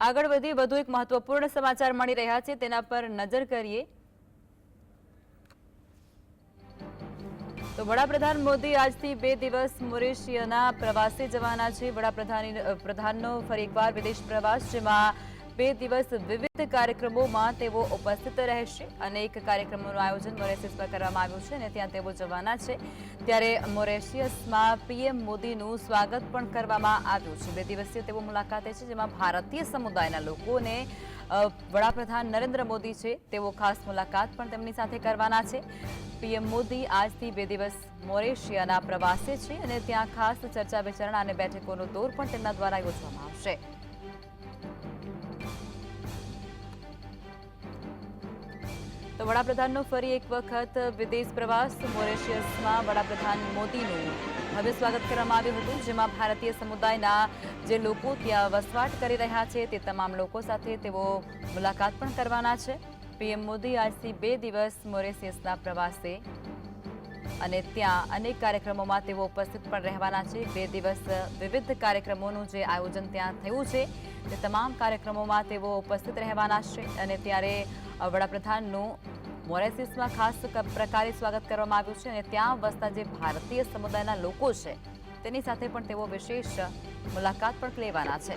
આગળ વધી વધુ એક મહત્વપૂર્ણ સમાચાર મળી રહ્યા છે. તેના પર નજર કરીએ. તો વડાપ્રધાન મોદી આજથી બે દિવસ મોરેશિયાના પ્રવાસે જવાના છે. વડાપ્રધાન પ્રધાનનો ફરી એકવાર વિદેશ પ્રવાસ, જેમાં બે દિવસ વિવિધ કાર્યક્રમોમાં તેઓ ઉપસ્થિત રહેશે. અનેક કાર્યક્રમોનું આયોજન મોરેશિયસમાં કરવામાં આવ્યું છે અને ત્યાં તેઓ જવાના છે. ત્યારે મોરેશિયસમાં પીએમ મોદીનું સ્વાગત પણ કરવામાં આવ્યું છે. બે દિવસીય તેઓ મુલાકાતે છે, જેમાં ભારતીય સમુદાયના લોકોને વડાપ્રધાન નરેન્દ્ર મોદી છે. તેઓ ખાસ મુલાકાત પણ તેમની સાથે કરવાના છે. પીએમ મોદી આજથી બે દિવસ મોરેશિયાના પ્રવાસે છે અને ત્યાં ખાસ ચર્ચા વિચારણા અને બેઠકોનો દોર પણ તેમના દ્વારા યોજવામાં આવશે. તો વડાપ્રધાનનો ફરી એક વખત વિદેશ પ્રવાસ મોરેશિયસમાં વડાપ્રધાન મોદીનું ભવ્ય સ્વાગત કરવામાં આવ્યું હતું, જેમાં ભારતીય સમુદાયના જે લોકો ત્યાં વસવાટ કરી રહ્યા છે તે તમામ લોકો સાથે તેઓ મુલાકાત પણ કરવાના છે. પીએમ મોદી આજથી બે દિવસ મોરેશિયસના પ્રવાસે અને ત્યાં અનેક કાર્યક્રમોમાં તેઓ ઉપસ્થિત પણ રહેવાના છે. બે દિવસ વિવિધ કાર્યક્રમોનું જે આયોજન ત્યાં થયું છે, તે તમામ કાર્યક્રમોમાં તેઓ ઉપસ્થિત રહેવાના છે અને ત્યારે વડાપ્રધાનનું મોરેસિસમાં ખાસ પ્રકારે સ્વાગત કરવામાં આવ્યું છે અને ત્યાં વસતા જે ભારતીય સમુદાયના લોકો છે, તેની સાથે પણ તેઓ વિશેષ મુલાકાત પણ લેવાના છે.